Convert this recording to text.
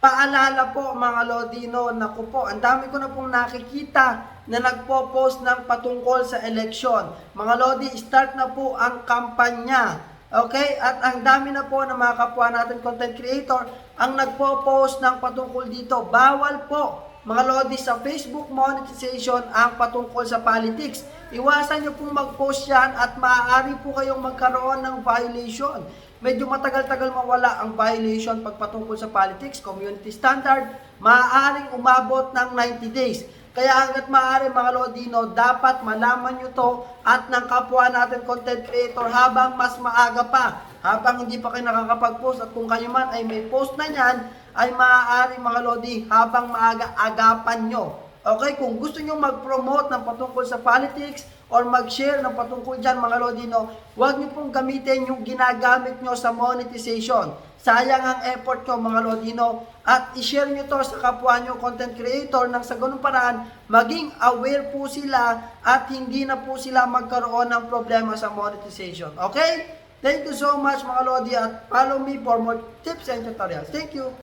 Paalala po mga Lodino, naku po, ang dami ko na pong nakikita na nagpo-post ng patungkol sa eleksyon. Mga Lodi, start na po ang kampanya. Okay? At ang dami na po ng mga kapwa natin content creator ang nagpo-post ng patungkol dito. Bawal po mga Lodi sa Facebook monetization ang patungkol sa politics. Iwasan nyo pong mag-post yan at maaari po kayong magkaroon ng violation. Medyo matagal-tagal mawala ang violation pag patungkol sa politics, community standard, maaaring umabot ng 90 days. Kaya hanggat maaari mga Lodino, dapat malaman nyo to at ng kapwa natin content creator habang mas maaga pa. Habang hindi pa kayo nakakapag-post at kung kayo man ay may post na yan, ay maaari mga Lodi habang maaga agapan nyo. Okay, kung gusto nyo mag-promote ng patungkol sa politics or mag-share ng patungkol dyan mga Lodino, huwag nyo pong gamitin yung ginagamit nyo sa monetization. Sayang ang effort nyo mga Lodino at i-share nyo to sa kapwa nyo content creator nang sa ganung paraan maging aware po sila at hindi na po sila magkaroon ng problema sa monetization. Okay? Thank you so much mga Lodi at follow me for more tips and tutorials. Thank you!